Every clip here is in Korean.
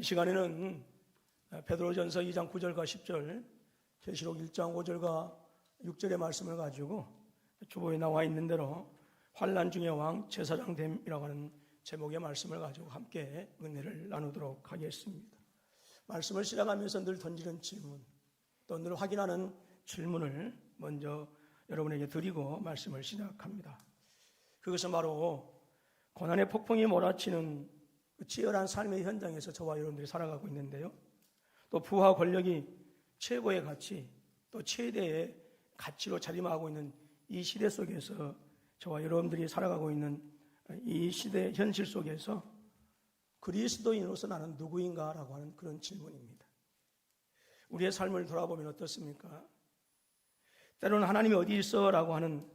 이 시간에는 베드로전서 2장 9절과 10절, 계시록 1장 5절과 6절의 말씀을 가지고 주보에 나와 있는 대로 환란 중의 왕 제사장 됨이라고 하는 제목의 말씀을 가지고 함께 은혜를 나누도록 하겠습니다. 말씀을 시작하면서 늘 던지는 질문, 또 늘 확인하는 질문을 먼저 여러분에게 드리고 말씀을 시작합니다. 그것은 바로 고난의 폭풍이 몰아치는 그 치열한 삶의 현장에서 저와 여러분들이 살아가고 있는데요. 또 부와 권력이 최고의 가치, 또 최대의 가치로 자리매하고 있는 이 시대 속에서 저와 여러분들이 살아가고 있는 이 시대 현실 속에서 그리스도인으로서 나는 누구인가라고 하는 그런 질문입니다. 우리의 삶을 돌아보면 어떻습니까? 때로는 하나님이 어디 있어? 라고 하는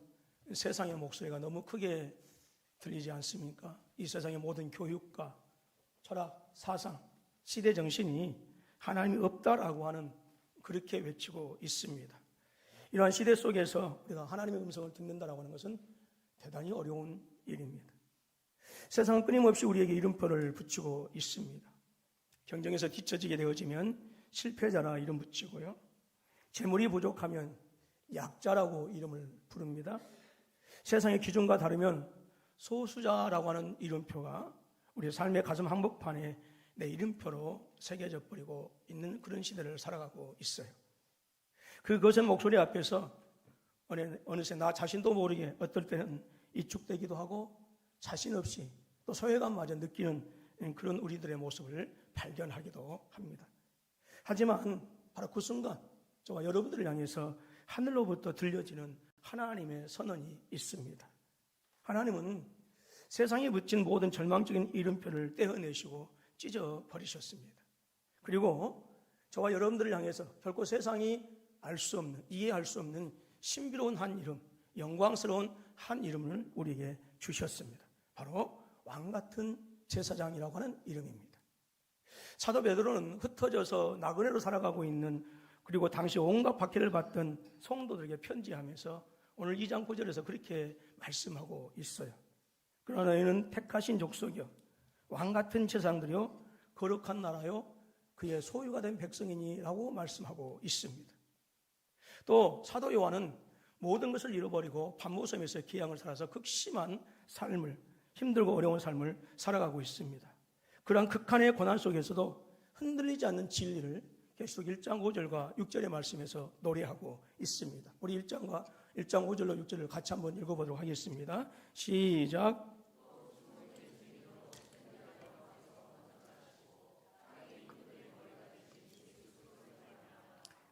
세상의 목소리가 너무 크게 들리지 않습니까? 이 세상의 모든 교육과 철학, 사상, 시대 정신이 하나님이 없다라고 하는 그렇게 외치고 있습니다. 이러한 시대 속에서 우리가 하나님의 음성을 듣는다라고 하는 것은 대단히 어려운 일입니다. 세상은 끊임없이 우리에게 이름표를 붙이고 있습니다. 경쟁에서 뒤처지게 되어지면 실패자라 이름 붙이고요. 재물이 부족하면 약자라고 이름을 부릅니다. 세상의 기준과 다르면 소수자라고 하는 이름표가 우리 삶의 가슴 한복판에 내 이름표로 새겨져 버리고 있는 그런 시대를 살아가고 있어요. 그것의 목소리 앞에서 어느새 나 자신도 모르게 어떨 때는 이축되기도 하고 자신 없이 또 소외감마저 느끼는 그런 우리들의 모습을 발견하기도 합니다. 하지만 바로 그 순간 저와 여러분들을 향해서 하늘로부터 들려지는 하나님의 선언이 있습니다. 하나님은 세상에 붙인 모든 절망적인 이름표를 떼어내시고 찢어 버리셨습니다. 그리고 저와 여러분들을 향해서 결코 세상이 알 수 없는, 이해할 수 없는 신비로운 한 이름, 영광스러운 한 이름을 우리에게 주셨습니다. 바로 왕 같은 제사장이라고 하는 이름입니다. 사도 베드로는 흩어져서 나그네로 살아가고 있는 그리고 당시 온갖 박해를 받던 성도들에게 편지하면서 오늘 2장 9절에서 그렇게 말씀하고 있어요. 그러나 너희는 택하신 족속이요 왕 같은 제사장들이요 거룩한 나라요 그의 소유가 된 백성이니라고 말씀하고 있습니다. 또 사도 요한은 모든 것을 잃어버리고 밤모섬에서 기양을 살아서 극심한 삶을 힘들고 어려운 삶을 살아가고 있습니다. 그러한 극한의 고난 속에서도 흔들리지 않는 진리를 계속 1장 5절과 6절의 말씀에서 노래하고 있습니다. 우리 1장과 1장 5절로 6절을 같이 한번 읽어보도록 하겠습니다. 시작.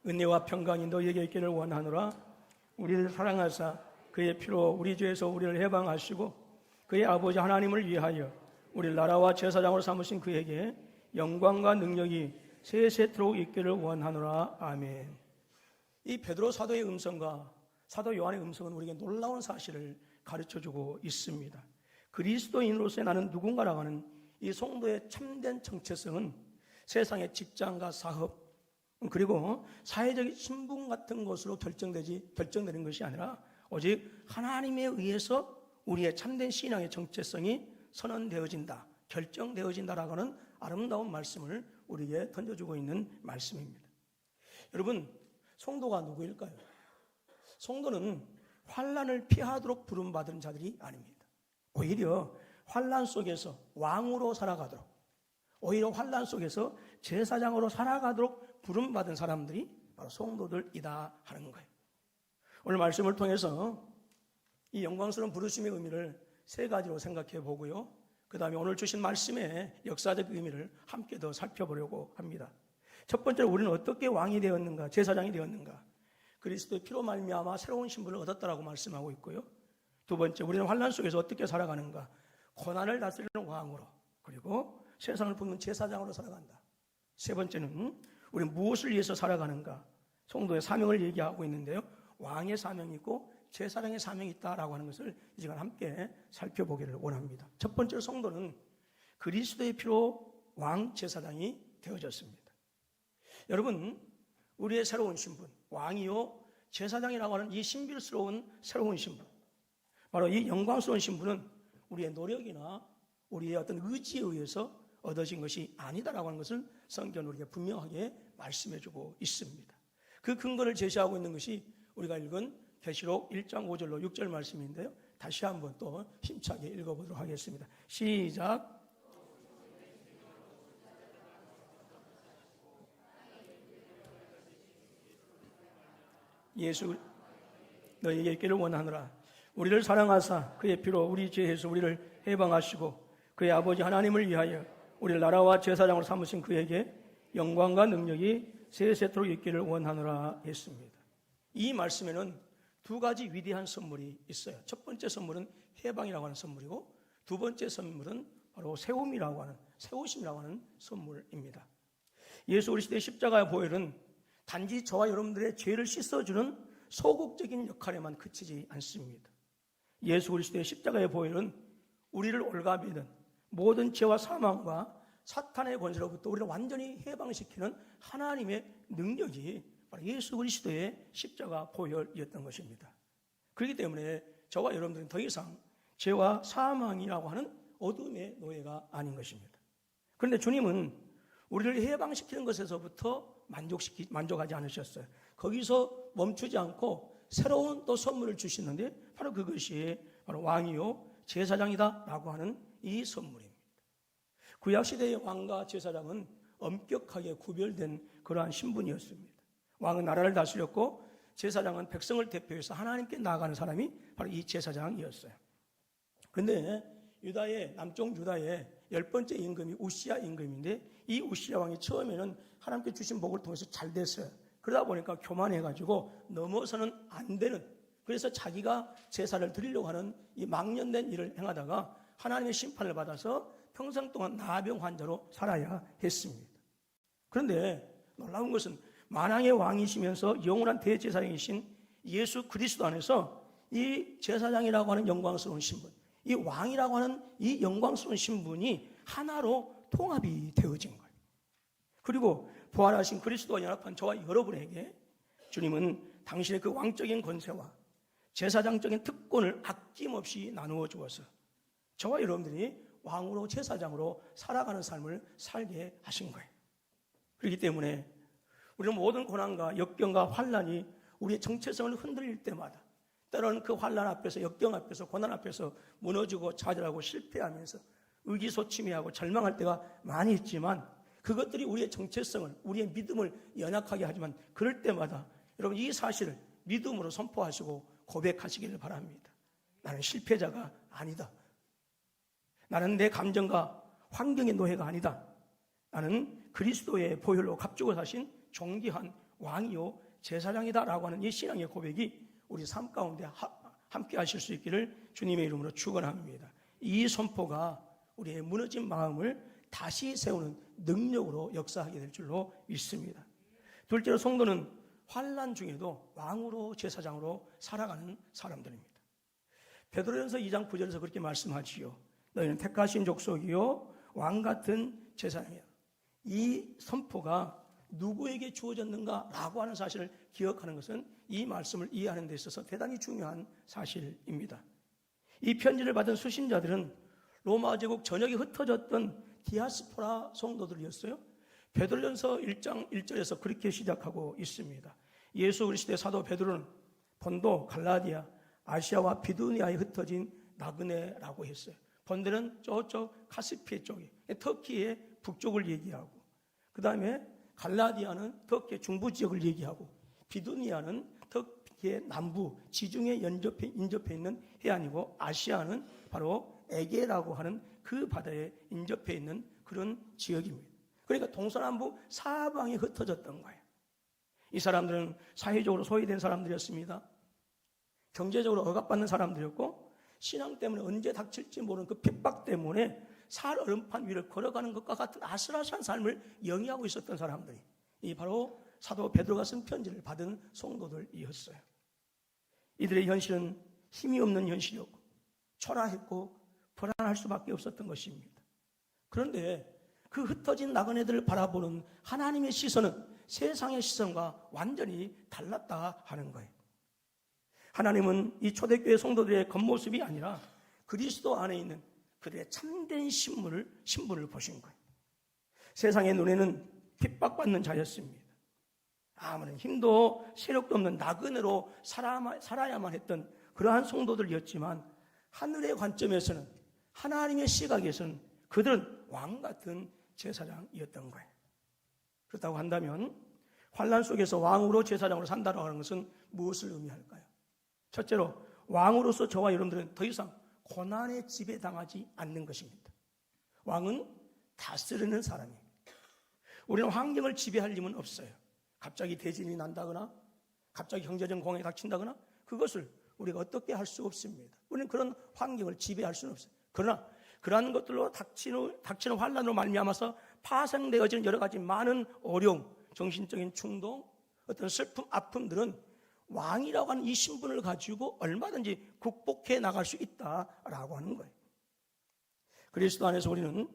은혜와 평강이 너에게 있기를 원하노라. 우리를 사랑하사 그의 피로 우리 죄에서 우리를 해방하시고 그의 아버지 하나님을 위하여 우리 나라와 제사장으로 삼으신 그에게 영광과 능력이 세세토록 있기를 원하노라. 아멘. 이 베드로 사도의 음성과 사도 요한의 음성은 우리에게 놀라운 사실을 가르쳐 주고 있습니다. 그리스도인으로서의 나는 누군가라고 하는 이 성도의 참된 정체성은 세상의 직장과 사업, 그리고 사회적 신분 같은 것으로 결정되지, 결정되는 것이 아니라 오직 하나님에 의해서 우리의 참된 신앙의 정체성이 선언되어진다, 결정되어진다라고 하는 아름다운 말씀을 우리에게 던져주고 있는 말씀입니다. 여러분, 성도가 누구일까요? 성도는 환란을 피하도록 부름받은 자들이 아닙니다. 오히려 환란 속에서 왕으로 살아가도록, 오히려 환란 속에서 제사장으로 살아가도록 부름 받은 사람들이 바로 성도들이다 하는 거예요. 오늘 말씀을 통해서 이 영광스러운 부르심의 의미를 세 가지로 생각해 보고요. 그 다음에 오늘 주신 말씀의 역사적 의미를 함께 더 살펴보려고 합니다. 첫 번째로 우리는 어떻게 왕이 되었는가, 제사장이 되었는가, 그리스도의 피로 말미암아 새로운 신분을 얻었다라고 말씀하고 있고요. 두 번째, 우리는 환란 속에서 어떻게 살아가는가, 고난을 다스리는 왕으로, 그리고 세상을 품는 제사장으로 살아간다. 세 번째는 우리 무엇을 위해서 살아가는가, 성도의 사명을 얘기하고 있는데요. 왕의 사명이 있고 제사장의 사명이 있다라고 하는 것을 이 시간 함께 살펴보기를 원합니다. 첫 번째로 성도는 그리스도의 피로 왕 제사장이 되어졌습니다. 여러분, 우리의 새로운 신분, 왕이요 제사장이라고 하는 이 신비스러운 새로운 신분, 바로 이 영광스러운 신분은 우리의 노력이나 우리의 어떤 의지에 의해서 얻어진 것이 아니다라고 하는 것을 성경 우리에게 분명하게 말씀해주고 있습니다. 그 근거를 제시하고 있는 것이 우리가 읽은 계시록 1장 5절로 6절 말씀인데요. 다시 한번 또 힘차게 읽어보도록 하겠습니다. 시작. 예수 너희에게 있기를 원하노라. 우리를 사랑하사 그의 피로 우리 죄에서 우리를 해방하시고 그의 아버지 하나님을 위하여 우리를 나라와 제사장으로 삼으신 그에게 영광과 능력이 세세토록 있기를 원하노라 했습니다. 이 말씀에는 두 가지 위대한 선물이 있어요. 첫 번째 선물은 해방이라고 하는 선물이고 두 번째 선물은 바로 세움이라고 하는 세우심이라고 하는 선물입니다. 예수 그리스도의 십자가의 보혈은 단지 저와 여러분들의 죄를 씻어주는 소극적인 역할에만 그치지 않습니다. 예수 그리스도의 십자가의 보혈은 우리를 올가매는 모든 죄와 사망과 사탄의 권세로부터 우리를 완전히 해방시키는 하나님의 능력이 바로 예수 그리스도의 십자가 보혈이었던 것입니다. 그렇기 때문에 저와 여러분들은 더 이상 죄와 사망이라고 하는 어둠의 노예가 아닌 것입니다. 그런데 주님은 우리를 해방시키는 것에서부터 만족시키, 만족하지 않으셨어요. 거기서 멈추지 않고 새로운 또 선물을 주시는데 바로 그것이 바로 왕이요 제사장이다라고 하는 이 선물입니다. 구약 시대의 왕과 제사장은 엄격하게 구별된 그러한 신분이었습니다. 왕은 나라를 다스렸고 제사장은 백성을 대표해서 하나님께 나아가는 사람이 바로 이 제사장이었어요. 그런데 유다의 남쪽 유다의 열 번째 임금이 우시아 임금인데 이 우시아 왕이 처음에는 하나님께 주신 복을 통해서 잘 됐어요. 그러다 보니까 교만해가지고 넘어서는 안 되는 그래서 자기가 제사를 드리려고 하는 이 망년된 일을 행하다가 하나님의 심판을 받아서 평생 동안 나병 환자로 살아야 했습니다. 그런데 놀라운 것은 만왕의 왕이시면서 영원한 대제사장이신 예수 그리스도 안에서 이 제사장이라고 하는 영광스러운 신분, 이 왕이라고 하는 이 영광스러운 신분이 하나로 통합이 되어진 거예요. 그리고 부활하신 그리스도와 연합한 저와 여러분에게 주님은 당신의 그 왕적인 권세와 제사장적인 특권을 아낌없이 나누어 주어서 저와 여러분들이 왕으로 제사장으로 살아가는 삶을 살게 하신 거예요. 그렇기 때문에 우리는 모든 고난과 역경과 환란이 우리의 정체성을 흔들릴 때마다 때로는 그 환란 앞에서 역경 앞에서 고난 앞에서 무너지고 좌절하고 실패하면서 의기소침해하고 절망할 때가 많이 있지만 그것들이 우리의 정체성을 우리의 믿음을 연약하게 하지만 그럴 때마다 여러분 이 사실을 믿음으로 선포하시고 고백하시기를 바랍니다. 나는 실패자가 아니다. 나는 내 감정과 환경의 노예가 아니다. 나는 그리스도의 보혈로 값주고 사신 존귀한 왕이요 제사장이다라고 하는 이 신앙의 고백이 우리 삶 가운데 함께 하실 수 있기를 주님의 이름으로 축원합니다. 이 선포가 우리의 무너진 마음을 다시 세우는 능력으로 역사하게 될 줄로 믿습니다. 둘째로 성도는 환란 중에도 왕으로 제사장으로 살아가는 사람들입니다. 베드로전서 2장 9절에서 그렇게 말씀하지요. 너희는 택하신 족속이요 왕 같은 제사장이야. 이 선포가 누구에게 주어졌는가라고 하는 사실을 기억하는 것은 이 말씀을 이해하는 데 있어서 대단히 중요한 사실입니다. 이 편지를 받은 수신자들은 로마 제국 전역에 흩어졌던 디아스포라 성도들이었어요. 베드로전서 1장 1절에서 그렇게 시작하고 있습니다. 예수 그리스도의 사도 베드로는 본도, 갈라디아, 아시아와 비두니아에 흩어진 나그네라고 했어요. 본데는 저쪽 카스피해 쪽에 터키의 북쪽을 얘기하고 그 다음에 갈라디아는 터키의 중부 지역을 얘기하고 비두니아는 터키의 남부 지중해 연접해, 인접해 있는 해안이고 아시아는 바로 에게라고 하는 그 바다에 인접해 있는 그런 지역입니다. 그러니까 동서남북 사방에 흩어졌던 거예요. 이 사람들은 사회적으로 소외된 사람들이었습니다. 경제적으로 억압받는 사람들이었고 신앙 때문에 언제 닥칠지 모르는 그 핍박 때문에 살 얼음판 위를 걸어가는 것과 같은 아슬아슬한 삶을 영위하고 있었던 사람들이 이 바로 사도 베드로가 쓴 편지를 받은 성도들이었어요. 이들의 현실은 힘이 없는 현실이었고 초라했고 불안할 수밖에 없었던 것입니다. 그런데 그 흩어진 나그네들을 바라보는 하나님의 시선은 세상의 시선과 완전히 달랐다 하는 거예요. 하나님은 이 초대교회 성도들의 겉모습이 아니라 그리스도 안에 있는 그들의 참된 신분을, 신분을 보신 거예요. 세상의 눈에는 핍박받는 자였습니다. 아무런 힘도 세력도 없는 나그네로 살아, 살아야만 했던 그러한 성도들이었지만 하늘의 관점에서는 하나님의 시각에서는 그들은 왕 같은 제사장이었던 거예요. 그렇다고 한다면 환란 속에서 왕으로 제사장으로 산다고 하는 것은 무엇을 의미할까요? 첫째로 왕으로서 저와 여러분들은 더 이상 고난의 지배 당하지 않는 것입니다. 왕은 다스리는 사람이에요. 우리는 환경을 지배할 힘은 없어요. 갑자기 대진이 난다거나 갑자기 경제적 공해가 닥친다거나 그것을 우리가 어떻게 할 수 없습니다. 우리는 그런 환경을 지배할 수는 없어요. 그러나 그러한 것들로 닥치는, 닥치는 환란으로 말미암아서 파생되어지는 여러 가지 많은 어려움, 정신적인 충동, 어떤 슬픔, 아픔들은 왕이라고 하는 이 신분을 가지고 얼마든지 극복해 나갈 수 있다라고 하는 거예요. 그리스도 안에서 우리는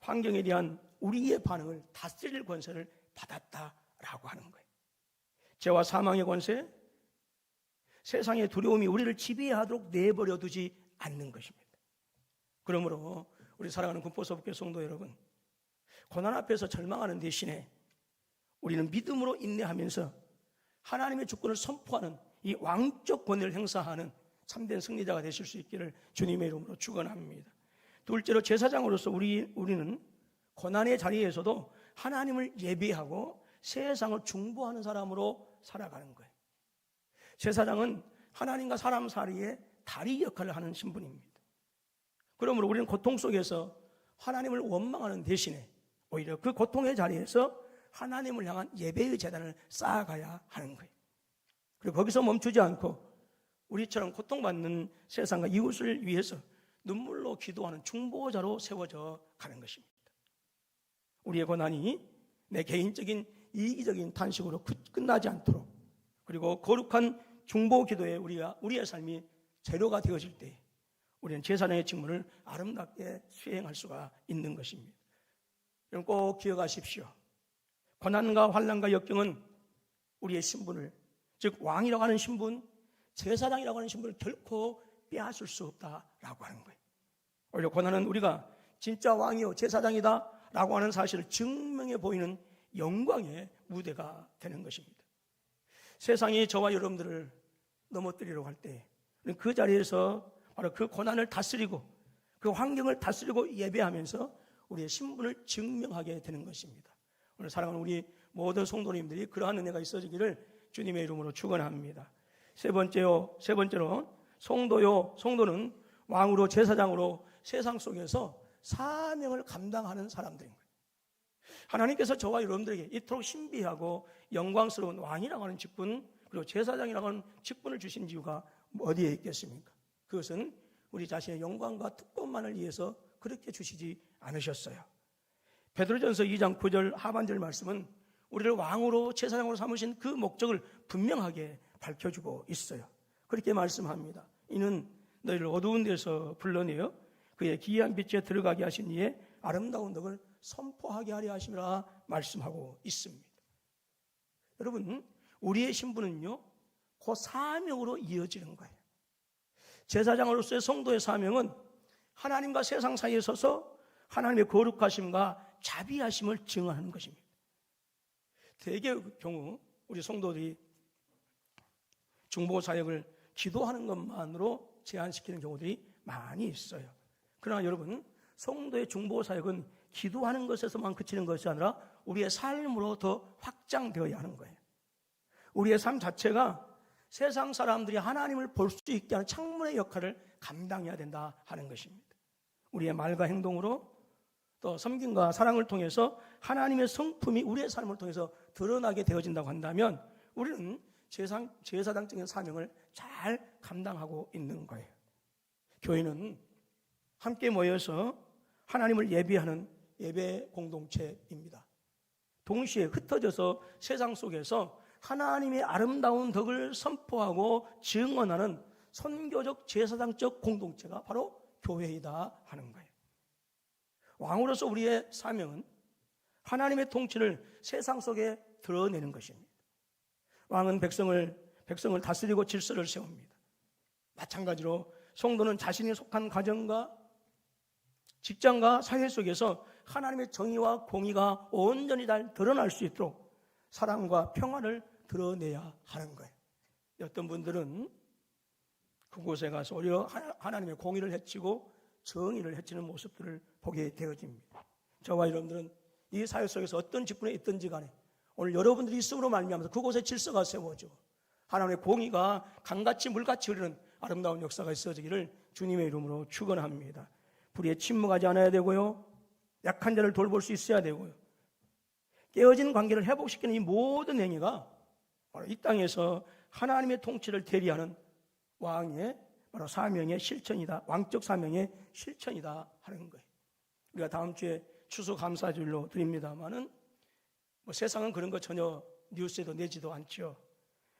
환경에 대한 우리의 반응을 다스릴 권세를 받았다라고 하는 거예요. 죄와 사망의 권세, 세상의 두려움이 우리를 지배하도록 내버려 두지 않는 것입니다. 그러므로 우리 사랑하는 군포서북교 성도 여러분, 고난 앞에서 절망하는 대신에 우리는 믿음으로 인내하면서 하나님의 주권을 선포하는 이 왕적 권위를 행사하는 참된 승리자가 되실 수 있기를 주님의 이름으로 축원합니다. 둘째로 제사장으로서 우리 우리는 고난의 자리에서도 하나님을 예배하고 세상을 중보하는 사람으로 살아가는 거예요. 제사장은 하나님과 사람 사이에 다리 역할을 하는 신분입니다. 그러므로 우리는 고통 속에서 하나님을 원망하는 대신에 오히려 그 고통의 자리에서 하나님을 향한 예배의 재단을 쌓아가야 하는 거예요. 그리고 거기서 멈추지 않고 우리처럼 고통받는 세상과 이웃을 위해서 눈물로 기도하는 중보자로 세워져 가는 것입니다. 우리의 고난이 내 개인적인 이기적인 탄식으로 끝나지 않도록 그리고 거룩한 중보 기도에 우리가 우리의 삶이 재료가 되어질 때 우리는 제사장의 직무를 아름답게 수행할 수가 있는 것입니다. 여러분 꼭 기억하십시오. 고난과 환란과 역경은 우리의 신분을 즉 왕이라고 하는 신분, 제사장이라고 하는 신분을 결코 빼앗을 수 없다라고 하는 거예요. 오히려 고난은 우리가 진짜 왕이요 제사장이다라고 하는 사실을 증명해 보이는 영광의 무대가 되는 것입니다. 세상이 저와 여러분들을 넘어뜨리려고 할 때 그 자리에서 바로 그 고난을 다스리고 그 환경을 다스리고 예배하면서 우리의 신분을 증명하게 되는 것입니다. 오늘 사랑하는 우리 모든 성도님들이 그러한 은혜가 있어지기를 주님의 이름으로 축원합니다. 세 번째요, 세 번째로 성도요, 성도는 왕으로 제사장으로 세상 속에서 사명을 감당하는 사람들인 거예요. 하나님께서 저와 여러분들에게 이토록 신비하고 영광스러운 왕이라고 하는 직분 그리고 제사장이라고 하는 직분을 주신 이유가 어디에 있겠습니까? 그것은 우리 자신의 영광과 특권만을 위해서 그렇게 주시지 않으셨어요. 베드로전서 2장 9절 하반절 말씀은 우리를 왕으로 제사장으로 삼으신 그 목적을 분명하게 밝혀주고 있어요. 그렇게 말씀합니다. 이는 너희를 어두운 데서 불러내어 그의 기이한 빛에 들어가게 하신 이의 아름다운 덕을 선포하게 하려 하심이라 말씀하고 있습니다. 여러분, 우리의 신분은요, 그 사명으로 이어지는 거예요. 제사장으로서의 성도의 사명은 하나님과 세상 사이에 서서 하나님의 거룩하심과 자비하심을 증언하는 것입니다. 대개 경우 우리 성도들이 중보 사역을 기도하는 것만으로 제한시키는 경우들이 많이 있어요. 그러나 여러분, 성도의 중보 사역은 기도하는 것에서만 그치는 것이 아니라 우리의 삶으로 더 확장되어야 하는 거예요. 우리의 삶 자체가 세상 사람들이 하나님을 볼 수 있게 하는 창문의 역할을 감당해야 된다 하는 것입니다. 우리의 말과 행동으로 또 섬김과 사랑을 통해서 하나님의 성품이 우리의 삶을 통해서 드러나게 되어진다고 한다면 우리는 제상, 제사장적인 사명을 잘 감당하고 있는 거예요. 교회는 함께 모여서 하나님을 예배하는 예배 공동체입니다. 동시에 흩어져서 세상 속에서 하나님의 아름다운 덕을 선포하고 증언하는 선교적 제사장적 공동체가 바로 교회이다 하는 거예요. 왕으로서 우리의 사명은 하나님의 통치를 세상 속에 드러내는 것입니다. 왕은 백성을 백성을 다스리고 질서를 세웁니다. 마찬가지로 성도는 자신이 속한 가정과 직장과 사회 속에서 하나님의 정의와 공의가 온전히 잘 드러날 수 있도록 사랑과 평화를 드러내야 하는 거예요. 어떤 분들은 그곳에 가서 오히려 하- 하나님의 공의를 해치고 정의를 해치는 모습들을 보게 되어집니다. 저와 여러분들은 이 사회 속에서 어떤 직분에 있든지 간에 오늘 여러분들이 있음으로 말미암아서 그곳에 질서가 세워지고 하나님의 공의가 강같이 물같이 흐르는 아름다운 역사가 있어지기를 주님의 이름으로 축원합니다. 불의에 침묵하지 않아야 되고요. 약한 자를 돌볼 수 있어야 되고요. 깨어진 관계를 회복시키는 이 모든 행위가 이 땅에서 하나님의 통치를 대리하는 왕의 바로 사명의 실천이다. 왕적 사명의 실천이다 하는 거예요. 우리가 다음 주에 추수 감사주일로 드립니다만은 뭐 세상은 그런 거 전혀 뉴스에도 내지도 않죠.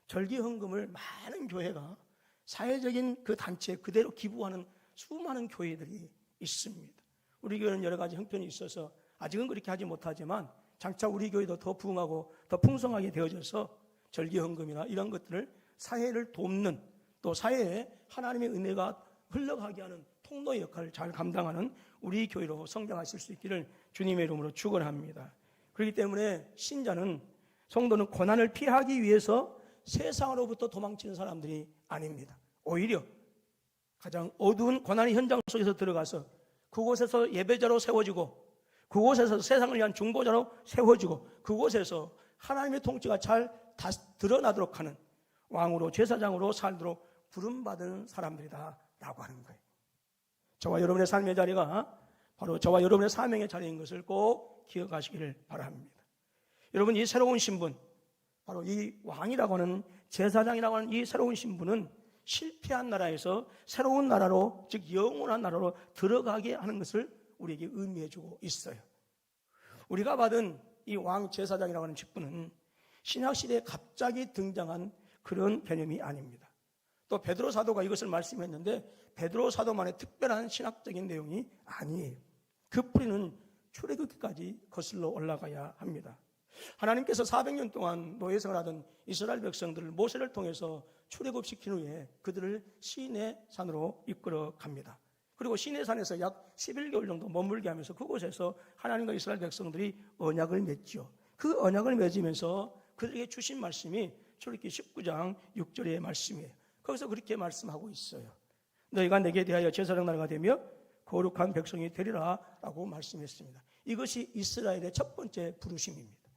절기 헌금을 많은 교회가 사회적인 그 단체에 그대로 기부하는 수많은 교회들이 있습니다. 우리 교회는 여러 가지 형편이 있어서 아직은 그렇게 하지 못하지만 장차 우리 교회도 더 부흥하고 더 풍성하게 되어져서 절기 헌금이나 이런 것들을 사회를 돕는 또 사회에 하나님의 은혜가 흘러가게 하는 통로의 역할을 잘 감당하는 우리 교회로 성장하실 수 있기를 주님의 이름으로 축원합니다. 그렇기 때문에 신자는 성도는 고난을 피하기 위해서 세상으로부터 도망치는 사람들이 아닙니다. 오히려 가장 어두운 고난의 현장 속에서 들어가서 그곳에서 예배자로 세워지고 그곳에서 세상을 위한 중보자로 세워지고 그곳에서 하나님의 통치가 잘다 드러나도록 하는 왕으로 제사장으로 살도록 부름받은 사람들이다 라고 하는 거예요. 저와 여러분의 삶의 자리가 바로 저와 여러분의 사명의 자리인 것을 꼭 기억하시기를 바랍니다. 여러분 이 새로운 신분, 바로 이 왕이라고 하는 제사장이라고 하는 이 새로운 신분은 실패한 나라에서 새로운 나라로 즉 영원한 나라로 들어가게 하는 것을 우리에게 의미해주고 있어요. 우리가 받은 이 왕 제사장이라고 하는 직분은 신약 시대에 갑자기 등장한 그런 개념이 아닙니다. 또 베드로 사도가 이것을 말씀했는데 베드로 사도만의 특별한 신학적인 내용이 아니에요. 그 뿌리는 출애굽기까지 거슬러 올라가야 합니다. 하나님께서 400년 동안 노예생을 하던 이스라엘 백성들을 모세를 통해서 출애굽시킨 후에 그들을 시내 산으로 이끌어 갑니다. 그리고 시내 산에서 약 11개월 정도 머물게 하면서 그곳에서 하나님과 이스라엘 백성들이 언약을 맺죠. 그 언약을 맺으면서 그들에게 주신 말씀이 출애굽기 19장 6절의 말씀이에요. 거기서 그렇게 말씀하고 있어요. 너희가 내게 대하여 제사장 나라가 되며 거룩한 백성이 되리라 라고 말씀했습니다. 이것이 이스라엘의 첫 번째 부르심입니다.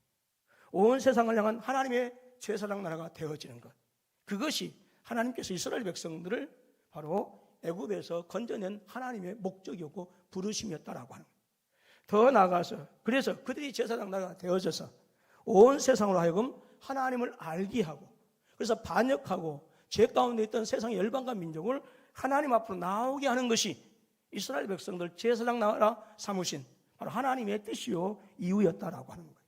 온 세상을 향한 하나님의 제사장 나라가 되어지는 것. 그것이 하나님께서 이스라엘 백성들을 바로 애굽에서 건져낸 하나님의 목적이었고 부르심이었다라고 하는 거예요. 더 나아가서 그래서 그들이 제사장 나라가 되어져서 온 세상으로 하여금 하나님을 알게 하고 그래서 반역하고 죄 가운데 있던 세상의 열방과 민족을 하나님 앞으로 나오게 하는 것이 이스라엘 백성들 제사장 나라 삼으신 바로 하나님의 뜻이요 이유였다라고 하는 거예요.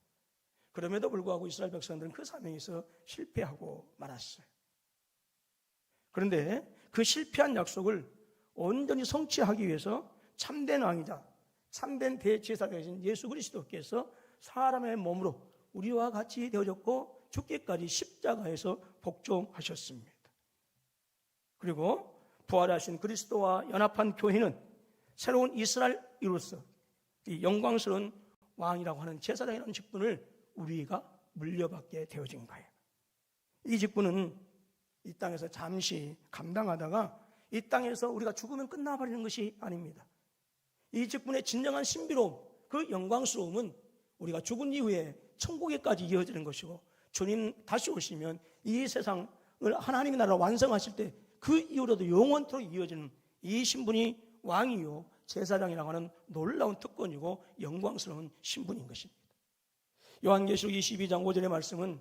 그럼에도 불구하고 이스라엘 백성들은 그 사명에서 실패하고 말았어요. 그런데 그 실패한 약속을 온전히 성취하기 위해서 참된 왕이자 참된 대제사장이신 예수 그리스도께서 사람의 몸으로 우리와 같이 되어졌고 죽기까지 십자가에서 복종하셨습니다. 그리고 부활하신 그리스도와 연합한 교회는 새로운 이스라엘으로서 이 영광스러운 왕이라고 하는 제사장이라는 직분을 우리가 물려받게 되어진 거예요. 이 직분은 이 땅에서 잠시 감당하다가 이 땅에서 우리가 죽으면 끝나버리는 것이 아닙니다. 이 직분의 진정한 신비로움, 그 영광스러움은 우리가 죽은 이후에 천국에까지 이어지는 것이고 주님 다시 오시면 이 세상을 하나님의 나라 완성하실 때 그 이후로도 영원토록 이어지는 이 신분이 왕이요 제사장이라고 하는 놀라운 특권이고 영광스러운 신분인 것입니다. 요한계시록 22장 5절의 말씀은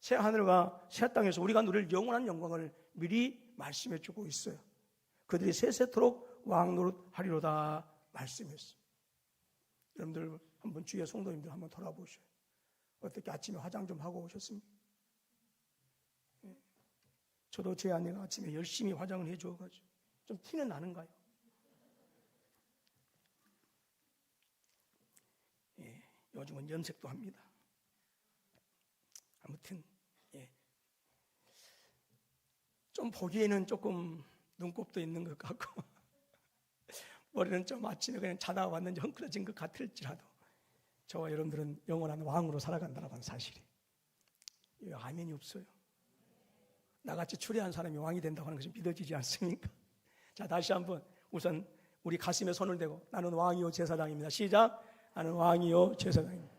새 하늘과 새 땅에서 우리가 누릴 영원한 영광을 미리 말씀해 주고 있어요. 그들이 세세토록 왕 노릇 하리로다 말씀했어요. 여러분들 한번 주위의 성도님들 한번 돌아보셔요. 어떻게 아침에 화장 좀 하고 오셨습니까? 예. 저도 제 아내가 아침에 열심히 화장을 해줘가지고 좀 티는 나는가요? 예, 요즘은 염색도 합니다. 아무튼 예. 좀 보기에는 조금 눈곱도 있는 것 같고 머리는 좀 아침에 그냥 자다 왔는지 헝클어진 것 같을지라도 저와 여러분들은 영원한 왕으로 살아간다는 건 사실이. 이 아멘이 없어요. 나같이 추리한 사람이 왕이 된다고 하는 것이 믿어지지 않습니까? 자, 다시 한번 우선 우리 가슴에 손을 대고 나는 왕이요 제사장입니다. 시작. 나는 왕이요 제사장입니다.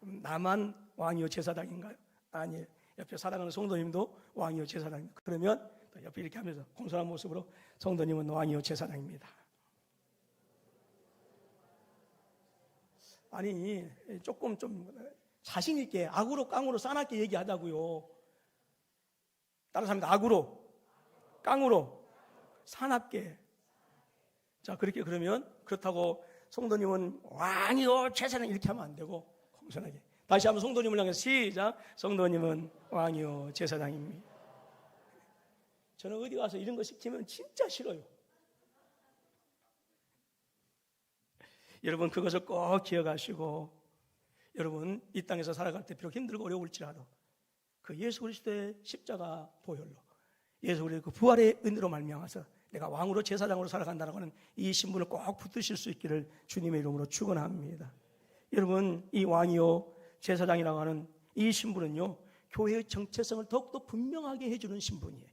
나만 왕이요 제사장인가요? 아니에요. 옆에 사랑하는 성도님도 왕이요 제사장입니다. 그러면 또 옆에 이렇게 하면서 공손한 모습으로 성도님은 왕이요 제사장입니다. 아니 조금 좀 자신 있게 악으로 깡으로 싸납게 얘기하자고요. 다른 사람들 악으로 깡으로 사납게 자 그렇게 그러면 그렇다고 성도님은 왕이요 제사장 이렇게 하면 안 되고 공손하게 다시 한번 성도님을 향해 시작 성도님은 왕이요 제사장입니다. 저는 어디 가서 이런 거 시키면 진짜 싫어요. 여러분 그것을 꼭 기억하시고 여러분 이 땅에서 살아갈 때 비록 힘들고 어려울지라도 그 예수 그리스도의 십자가 보혈로 예수 그리스도 그 부활의 은혜로 말미암아서 내가 왕으로 제사장으로 살아간다는 하는 이 신분을 꼭 붙드실 수 있기를 주님의 이름으로 축원합니다. 여러분 이 왕이요 제사장이라고 하는 이 신분은요 교회의 정체성을 더욱더 분명하게 해주는 신분이에요.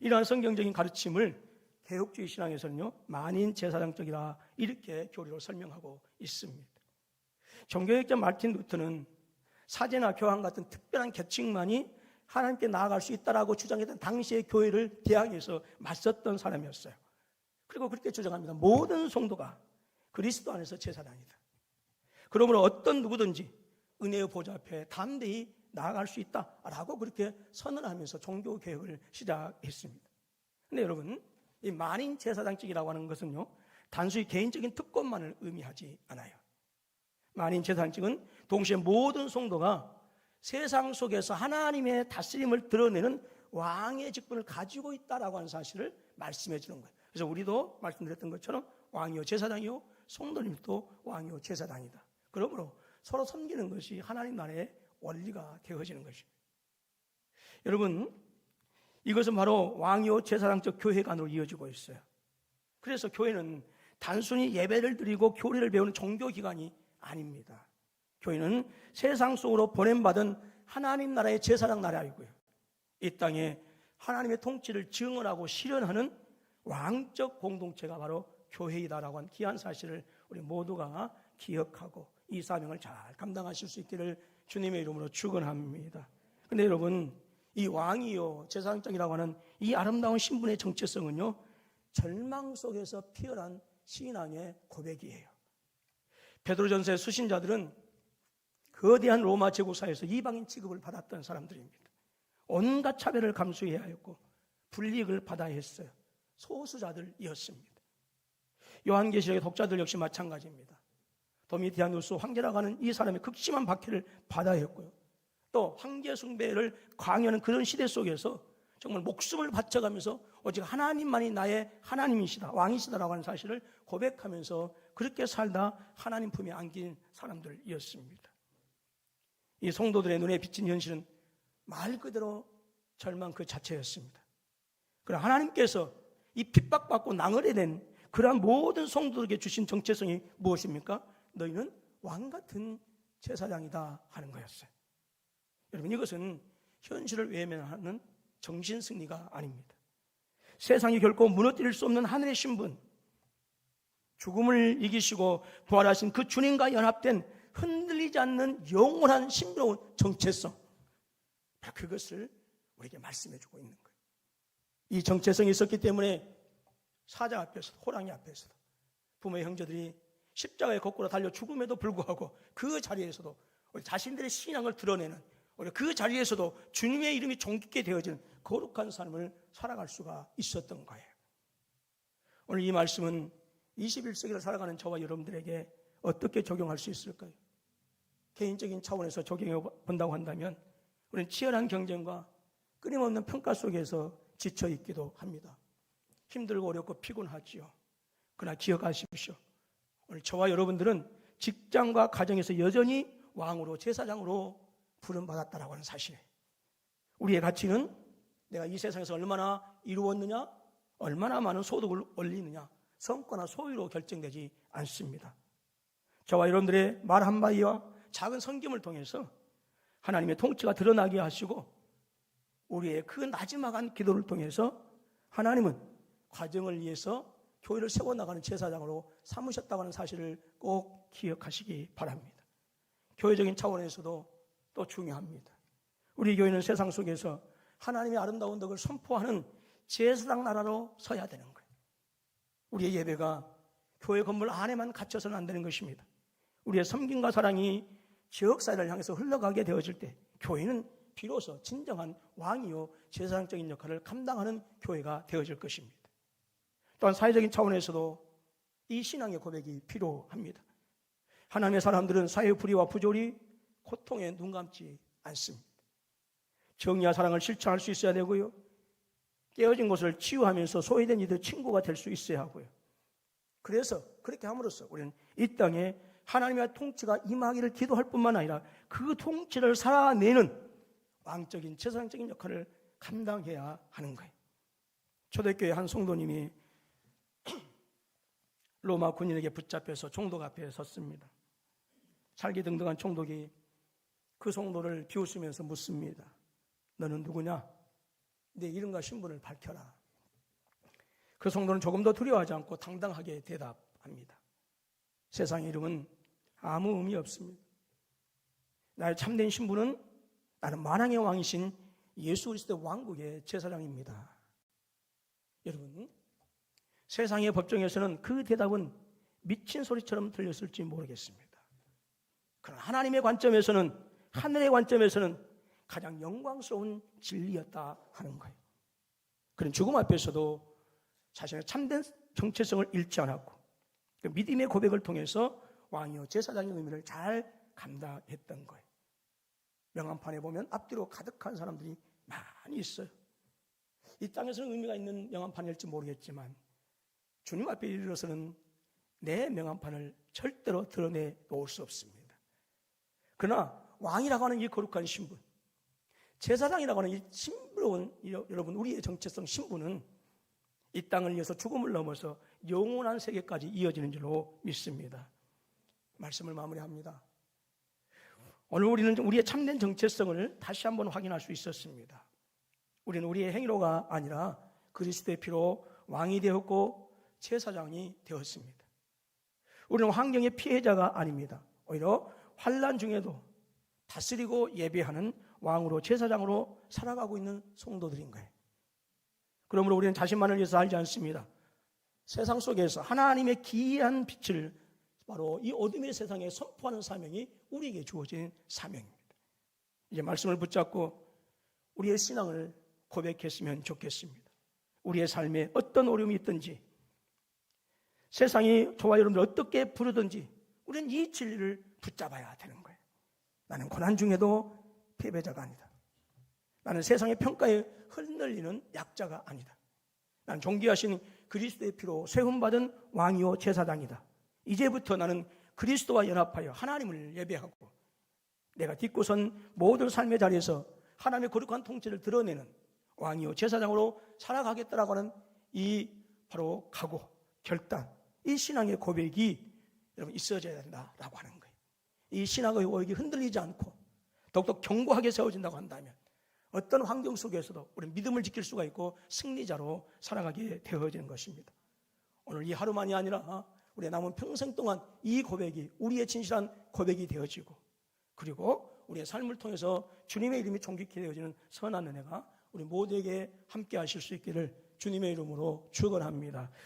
이러한 성경적인 가르침을 개혁주의 신앙에서는요 만인 제사장적이라 이렇게 교리로 설명하고 있습니다. 종교학자 마틴 루트는 사제나 교황 같은 특별한 계층만이 하나님께 나아갈 수 있다라고 주장했던 당시의 교회를 대항해서 맞섰던 사람이었어요. 그리고 그렇게 주장합니다. 모든 성도가 그리스도 안에서 제사장이다. 그러므로 어떤 누구든지 은혜의 보좌 앞에 담대히 나아갈 수 있다라고 그렇게 선언하면서 종교 개혁을 시작했습니다. 근데 여러분, 이 만인 제사장직이라고 하는 것은요, 단순히 개인적인 특권만을 의미하지 않아요. 만인 제사장직은 동시에 모든 성도가 세상 속에서 하나님의 다스림을 드러내는 왕의 직분을 가지고 있다라고 하는 사실을 말씀해 주는 거예요. 그래서 우리도 말씀드렸던 것처럼 왕이요 제사장이요 성도님도 왕이요 제사장이다. 그러므로 서로 섬기는 것이 하나님 나라의 원리가 되어지는 것입니다. 여러분 이것은 바로 왕이요 제사장적 교회관으로 이어지고 있어요. 그래서 교회는 단순히 예배를 드리고 교리를 배우는 종교 기관이 아닙니다. 교회는 세상 속으로 보냄받은 하나님 나라의 제사장 나라이고요. 이 땅에 하나님의 통치를 증언하고 실현하는 왕적 공동체가 바로 교회이다라고 한 귀한 사실을 우리 모두가 기억하고 이 사명을 잘 감당하실 수 있기를 주님의 이름으로 축원합니다. 근데 여러분 이 왕이요 제사장이라고 하는 이 아름다운 신분의 정체성은요 절망 속에서 피어난 신앙의 고백이에요. 베드로전서의 수신자들은 거대한 로마 제국사에서 이방인 취급을 받았던 사람들입니다. 온갖 차별을 감수해야 했고 불이익을 받아야 했어요. 소수자들이었습니다. 요한계시록의 독자들 역시 마찬가지입니다. 도미티아누스 황제라고 하는 이 사람의 극심한 박해를 받아야 했고요. 또 황제 숭배를 강요하는 그런 시대 속에서 정말 목숨을 바쳐가면서 오직 하나님만이 나의 하나님이시다, 왕이시다라고 하는 사실을 고백하면서 그렇게 살다 하나님 품에 안긴 사람들이었습니다. 이 성도들의 눈에 비친 현실은 말 그대로 절망 그 자체였습니다. 그러나 하나님께서 이 핍박받고 낭을해낸 그러한 모든 성도들에게 주신 정체성이 무엇입니까? 너희는 왕 같은 제사장이다 하는 거였어요. 여러분 이것은 현실을 외면하는 정신 승리가 아닙니다. 세상이 결코 무너뜨릴 수 없는 하늘의 신분, 죽음을 이기시고 부활하신 그 주님과 연합된 흔들리지 않는 영원한 신비로운 정체성, 그것을 우리에게 말씀해 주고 있는 거예요. 이 정체성이 있었기 때문에 사자 앞에서도 호랑이 앞에서도 부모의 형제들이 십자가에 거꾸로 달려 죽음에도 불구하고 그 자리에서도 우리 자신들의 신앙을 드러내는 우리 그 자리에서도 주님의 이름이 존귀게 되어지는 거룩한 삶을 살아갈 수가 있었던 거예요. 오늘 이 말씀은 21세기를 살아가는 저와 여러분들에게 어떻게 적용할 수 있을까요? 개인적인 차원에서 적용해 본다고 한다면 우리는 치열한 경쟁과 끊임없는 평가 속에서 지쳐 있기도 합니다. 힘들고 어렵고 피곤하지요. 그러나 기억하십시오. 오늘 저와 여러분들은 직장과 가정에서 여전히 왕으로 제사장으로 부름 받았다라고 하는 사실. 우리의 가치는 내가 이 세상에서 얼마나 이루었느냐, 얼마나 많은 소득을 올리느냐, 성과나 소유로 결정되지 않습니다. 저와 여러분들의 말 한마디와 작은 성김을 통해서 하나님의 통치가 드러나게 하시고 우리의 그 나지막한 기도를 통해서 하나님은 과정을 위해서 교회를 세워나가는 제사장으로 삼으셨다고 하는 사실을 꼭 기억하시기 바랍니다. 교회적인 차원에서도 또 중요합니다. 우리 교회는 세상 속에서 하나님의 아름다운 덕을 선포하는 제사장 나라로 서야 되는 거예요. 우리의 예배가 교회 건물 안에만 갇혀서는 안 되는 것입니다. 우리의 섬김과 사랑이 지역사회를 향해서 흘러가게 되어질 때 교회는 비로소 진정한 왕이요 제사장적인 역할을 감당하는 교회가 되어질 것입니다. 또한 사회적인 차원에서도 이 신앙의 고백이 필요합니다. 하나님의 사람들은 사회 불의와 부조리, 고통에 눈 감지 않습니다. 정의와 사랑을 실천할 수 있어야 되고요. 깨어진 것을 치유하면서 소외된 이들 친구가 될 수 있어야 하고요. 그래서 그렇게 함으로써 우리는 이 땅에 하나님의 통치가 임하기를 기도할 뿐만 아니라 그 통치를 살아내는 왕적인 재산적인 역할을 감당해야 하는 거예요. 초대교회 한 성도님이 로마 군인에게 붙잡혀서 총독 앞에 섰습니다. 살기 등등한 총독이 그 성도를 비웃으면서 묻습니다. 너는 누구냐? 내 이름과 신분을 밝혀라. 그 성도는 조금 더 두려워하지 않고 당당하게 대답합니다. 세상의 이름은 아무 의미 없습니다. 나의 참된 신분은 나는 만왕의 왕이신 예수 그리스도 왕국의 제사장입니다. 여러분, 세상의 법정에서는 그 대답은 미친 소리처럼 들렸을지 모르겠습니다. 그러나 하나님의 관점에서는 하늘의 관점에서는 가장 영광스러운 진리였다 하는 거예요. 그런 죽음 앞에서도 자신의 참된 정체성을 잃지 않았고 그 믿음의 고백을 통해서 왕이요 제사장의 의미를 잘 감당했던 거예요. 명함판에 보면 앞뒤로 가득한 사람들이 많이 있어요. 이 땅에서는 의미가 있는 명함판일지 모르겠지만 주님 앞에 이르러서는 내 명함판을 절대로 드러내 놓을 수 없습니다. 그러나 왕이라고 하는 이 거룩한 신분, 제사장이라고 하는 이 신부러운 여러분 우리의 정체성 신분은 이 땅을 위해서 죽음을 넘어서 영원한 세계까지 이어지는 줄로 믿습니다. 말씀을 마무리합니다. 오늘 우리는 우리의 참된 정체성을 다시 한번 확인할 수 있었습니다. 우리는 우리의 행위로가 아니라 그리스도의 피로 왕이 되었고 제사장이 되었습니다. 우리는 환경의 피해자가 아닙니다. 오히려 환란 중에도 다스리고 예배하는 왕으로 제사장으로 살아가고 있는 성도들인 거예요. 그러므로 우리는 자신만을 위해서 살지 않습니다. 세상 속에서 하나님의 기이한 빛을 바로 이 어둠의 세상에 선포하는 사명이 우리에게 주어진 사명입니다. 이제 말씀을 붙잡고 우리의 신앙을 고백했으면 좋겠습니다. 우리의 삶에 어떤 어려움이 있든지 세상이 저와 여러분들 어떻게 부르든지 우리는 이 진리를 붙잡아야 되는 거예요. 나는 고난 중에도 패배자가 아니다. 나는 세상의 평가에 흔들리는 약자가 아니다. 나는 존귀하신 그리스도의 피로 세움받은 왕이요 제사장이다. 이제부터 나는 그리스도와 연합하여 하나님을 예배하고 내가 딛고선 모든 삶의 자리에서 하나님의 거룩한 통치를 드러내는 왕이요 제사장으로 살아가겠다라고 하는 이 바로 각오, 결단, 이 신앙의 고백이 여러분 있어져야 된다라고 하는 거예요. 이 신앙의 고백이 흔들리지 않고 더욱더 견고하게 세워진다고 한다면 어떤 환경 속에서도 우리 믿음을 지킬 수가 있고 승리자로 살아가게 되어지는 것입니다. 오늘 이 하루만이 아니라 우리의 남은 평생 동안 이 고백이 우리의 진실한 고백이 되어지고 그리고 우리의 삶을 통해서 주님의 이름이 존귀케 되어지는 선한 은혜가 우리 모두에게 함께 하실 수 있기를 주님의 이름으로 축원합니다.